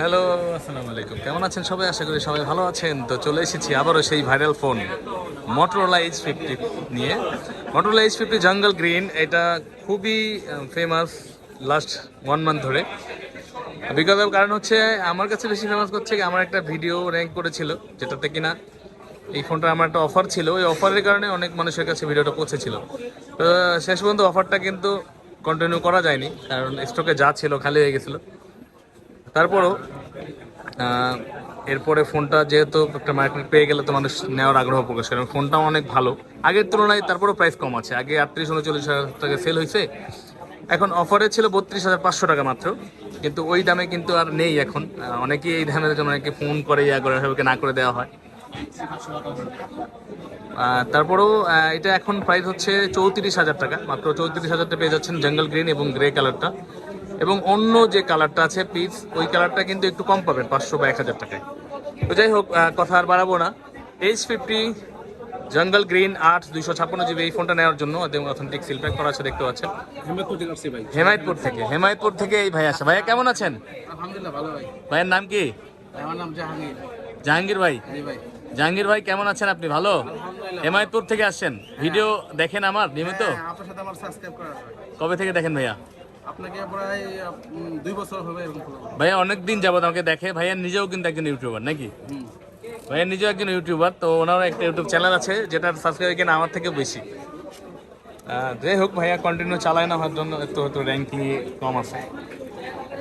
Hello আসসালামু আলাইকুম। কেমন আছেন সবাই? আশা করি সবাই ভালো আছেন। তো চলে এসেছি আবারও সেই viral phone Motorola H fifty নিয়ে। Motorola H fifty jungle green এটা খুবই ফেমাস লাস্ট ওয়ান মান্থ ধরে। বিকজ অফ কারণ হচ্ছে, আমার কাছে বেশি ফেমাস করছে আমার একটা ভিডিও র্যাঙ্ক করেছিল, যেটাতে কিনা এই ফোনটা আমার একটা অফার ছিল। ওই অফারের কারণে অনেক মানুষের কাছে ভিডিওটা পৌঁছেছিল। তো শেষ পর্যন্ত অফারটা কিন্তু কন্টিনিউ করা যায়নি, কারণ স্টকে যা ছিল খালি হয়ে গেছিল। তারপরও এরপরে ফোনটা যেহেতু একটা মার্কেট পেয়ে গেলে তো মানুষ নেওয়ার আগ্রহ প্রকাশ করে, ফোনটাও অনেক ভালো। আগের তুলনায় তারপরেও প্রাইস কম আছে। আগে আটত্রিশ, উনচল্লিশ হাজার টাকা সেল হয়েছে। এখন অফারে ছিল বত্রিশ হাজার পাঁচশো টাকা মাত্র। কিন্তু ওই দামে কিন্তু আর নেই এখন। অনেকেই এই দামের জন্য অনেকে ফোন করে, ইয়া করে সবাইকে না করে দেওয়া হয়। তারপরেও এটা এখন প্রাইস হচ্ছে চৌত্রিশ হাজার টাকা। মাত্র চৌত্রিশ হাজারটা পেয়ে যাচ্ছেন জঙ্গল গ্রিন এবং গ্রে কালারটা এবং অন্য যে কালারটা আছে পিস ওই কালারটা কিন্তু একটু কম পাবেন পাঁচশো বা এক হাজার টাকায়। তো যাই হোক কথা আর বাড়াবো না। এইচ ফিফটি জঙ্গল গ্রিন আট দুইশো ছাপ্পান্ন জিবি এই ফোনটা নেওয়ার জন্য অথেন্টিক সিল প্যাক করা আছে দেখতে পাচ্ছেন। হেমায়তপুর থেকে হেমায়তপুর থেকে এই ভাই আসে। ভাইয়া কেমন আছেন? ভাইয়ের নাম কি? জাহাঙ্গীর। ভাই? জাহাঙ্গীর ভাই কেমন আছেন আপনি? ভালো? হেমায়তপুর থেকে আসছেন ভিডিও দেখেন আমার নিয়মিত? হ্যাঁ, আছে। কবে থেকে দেখেন ভাইয়া? আপনাকে প্রায় দুই বছর হবে এরকম ভাইয়া অনেক দিন যাবত আমাকে দেখে ভাইয়া নিজেও কিন্তু একজন ইউটিউবার নাকি। ভাইয়া নিজেও একজন ইউটিউবার তো ওনারও একটা ইউটিউব চ্যানেল আছে যেটার সাবস্ক্রাইব কিনা আমার থেকে বেশি। যাই হোক ভাইয়া কন্টিনিউ চালায় না হওয়ার জন্য একটু হয়তো র্যাঙ্কিং কম আছে।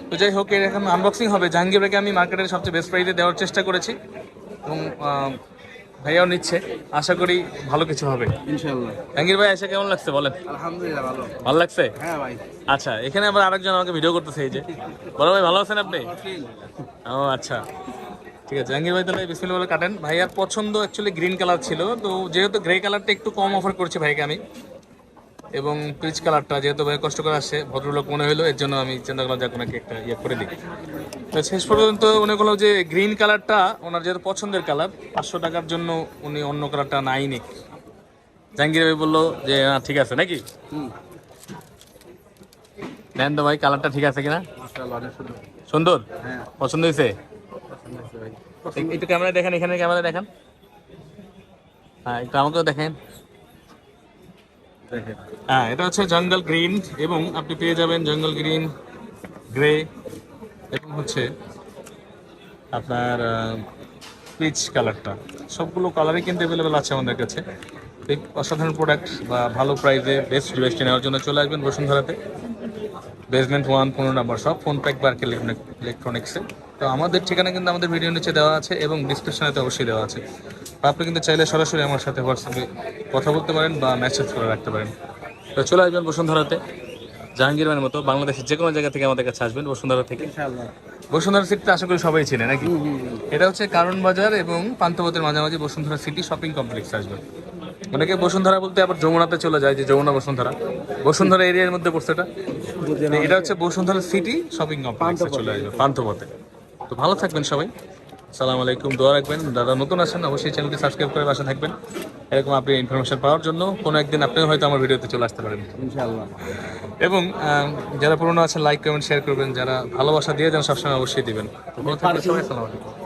তো যাই হোক এর এখন আনবক্সিং হবে। জাহাঙ্গীর ভাইকে আমি মার্কেটের সবচেয়ে বেস্ট প্রাইসে দেওয়ার চেষ্টা করেছি। এবং ভাইয়াও নিচ্ছে। আশা করি ভালো কিছু হবে। ইনশাআল্লাহ। জাহাঙ্গীর ভাই এসে কেমন লাগছে বলেন? আলহামদুলিল্লাহ ভালো। ভালো লাগছে? হ্যাঁ ভাই। আচ্ছা এখানে আবার আরেকজন আমাকে ভিডিও করতেছে এই যে। বড় ভাই ভালো আছেন আপনি? ও আচ্ছা। ঠিক আছে জাহাঙ্গীর ভাই তাহলে বিসমিল্লাহ বলে কাটেন। ভাইয়ার পছন্দ অ্যাকচুয়ালি গ্রিন কালার ছিল তো যেহেতু গ্রে কালারটা একটু কম অফার করছি ভাইকে আমি। এবং পিচ কালারটা যেহেতু ভাই কষ্ট করে আসছে ভদ্রলোক মনে হলো এর জন্য আমি চিন্তা করলাম যে ওনাকে একটা ইয়ে করে দিই। তো শেষ পর্যন্ত মনে করল যে গ্রিন কালারটা ওনার যেহেতু পছন্দের কালার পাঁচশো টাকার জন্য উনি অন্য কালারটা নাই নিক জাহাঙ্গীর ভাই বলল যে না ঠিক আছে নাকি? নেন তো ভাই কালারটা ঠিক আছে কিনা? সুন্দর। হ্যাঁ। পছন্দ হয়েছে? একটু ক্যামেরা দেখেন এখানে ক্যামেরা দেখেন। হ্যাঁ একটু আমাকেও দেখেন। হ্যাঁ এটা হচ্ছে জঙ্গল গ্রিন এবং আপনি পেয়ে যাবেন জঙ্গল গ্রিন, গ্রে এবং হচ্ছে আপনার পিচ কালারটা সবগুলো কালারই কিন্তু অ্যাভেলেবেল আছে আমাদের কাছে। অসাধারণ প্রোডাক্ট বা ভালো প্রাইসে বেস্ট ডিভাইসটি নেওয়ার জন্য চলে আসবেন বসুন্ধরাতে। বেসমেন্ট ওয়ান পনেরো নাম্বার সব ফোন প্যাক বার্ক ইলেকট্রনিক্সে তো আমাদের ঠিকানা কিন্তু আমাদের ভিডিও নিচে দেওয়া আছে এবং ডিসক্রিপশনেতে অবশ্যই দেওয়া আছে। আপনি কিন্তু চাইলে সরাসরি আমার সাথে হোয়াটসঅ্যাপে কথা বলতে পারেন বা মেসেজ করে রাখতে পারেন। তো চলে আসবেন বসুন্ধরাতে। জাহাঙ্গীর ভাইয়ের মতো বাংলাদেশের যে কোনো জায়গা থেকে আমাদের কাছে আসবেন বসুন্ধরা থেকে। বসুন্ধরা সিটিতে আশা করি সবাই চেনে নাকি। এটা হচ্ছে কারণ বাজার এবং পান্থপথের মাঝামাঝি বসুন্ধরা সিটি শপিং কমপ্লেক্স আসবেন। অনেকে বসুন্ধরা বলতে আবার যমুনাতে চলে যায় যে যমুনা বসুন্ধরা। বসুন্ধরা এরিয়ার মধ্যে পড়ছে এটা। এটা হচ্ছে। বসুন্ধরা সিটি শপিং কমপ্লেক্সে চলে আসবে পান্থপথে। তো ভালো থাকবেন সবাই। সালাম আলাইকুম দোয়া রাখবেন। দাদা নতুন আসেন অবশ্যই চ্যানেলটি সাবস্ক্রাইব করে বাসা থাকবেন। এরকম আপনি ইনফরমেশন পাওয়ার জন্য কোনো একদিন আপনিও হয়তো আমার ভিডিওতে চলে আসতে পারেন। ইনশাআল্লাহ। এবং যারা পুরনো আছেন লাইক কমেন্ট শেয়ার করবেন। যারা ভালোবাসা দিয়ে যান সবসময় অবশ্যই দিবেন। তো ভালো থাকবেন সবাই আসসালামু আলাইকুম।